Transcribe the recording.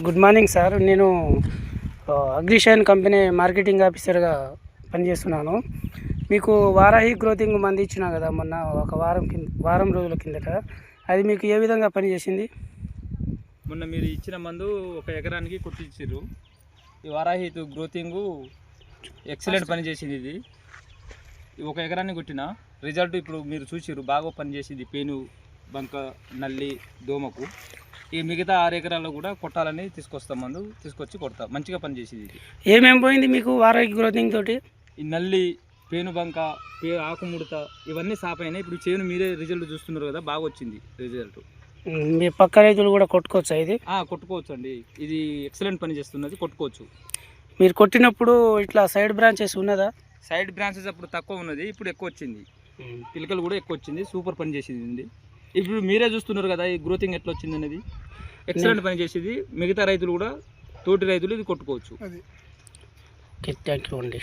Good morning sir. నేను Agrishine company marketing ఆఫీసర్గా పనిచేస్తున్నాను. మీకు వారాహి గ్రోతింగ్ మంది ఇచ్చిన కదా మొన్న ఒక వారం కింద వారం రోజుల కిందట. అది మీకు ఏ విధంగా పనిచేసింది? మొన్న మీరు ఇచ్చిన మందు ఒక ఎకరానికి కుట్టించారు ఈ వారాహి గ్రోతింగ్ ఎక్సలెంట్ పనిచేసింది ఇది. ఒక ఎకరాన్ని కొట్టిన రిజల్ట్ ఇప్పుడు మీరు చూసిర్రు. బాగా పనిచేసింది పేను బంక నల్లి దోమకు. ఈ మిగతా ఆరు ఎకరాల్లో కూడా కొట్టాలని తీసుకొస్తాం మందు తీసుకొచ్చి కొడతాం మంచిగా పనిచేసింది ఇది. ఏమేం పోయింది మీకు వారాహి గ్రోతింగ్ తోటి? ఈ నల్లి పేను బంక పే ఆకు ముడత ఇవన్నీ సాప్ అయినాయి. ఇప్పుడు చేను మీరే రిజల్ట్ చూస్తున్నారు కదా బాగా వచ్చింది రిజల్ట్. మీ పక్క రైతులు కూడా కొట్టుకోవచ్చా ఇది? కొట్టుకోవచ్చు అండి ఇది ఎక్సలెంట్ పని చేస్తున్నది కొట్టుకోవచ్చు. మీరు కొట్టినప్పుడు ఇట్లా సైడ్ బ్రాంచెస్ ఉన్నదా? సైడ్ బ్రాంచెస్ అప్పుడు తక్కువ ఉన్నది ఇప్పుడు ఎక్కువ వచ్చింది. పిలకలు కూడా ఎక్కువ వచ్చింది సూపర్ పని చేసింది. ఇప్పుడు మీరే చూస్తున్నారు కదా ఈ గ్రోతింగ్ ఎట్లా వచ్చింది అనేది. ఎక్సలెంట్ పని చేసేది. మిగతా రైతులు కూడా తోటి రైతులు ఇది కొట్టుకోవచ్చు. ఓకే థ్యాంక్ యూ అండి.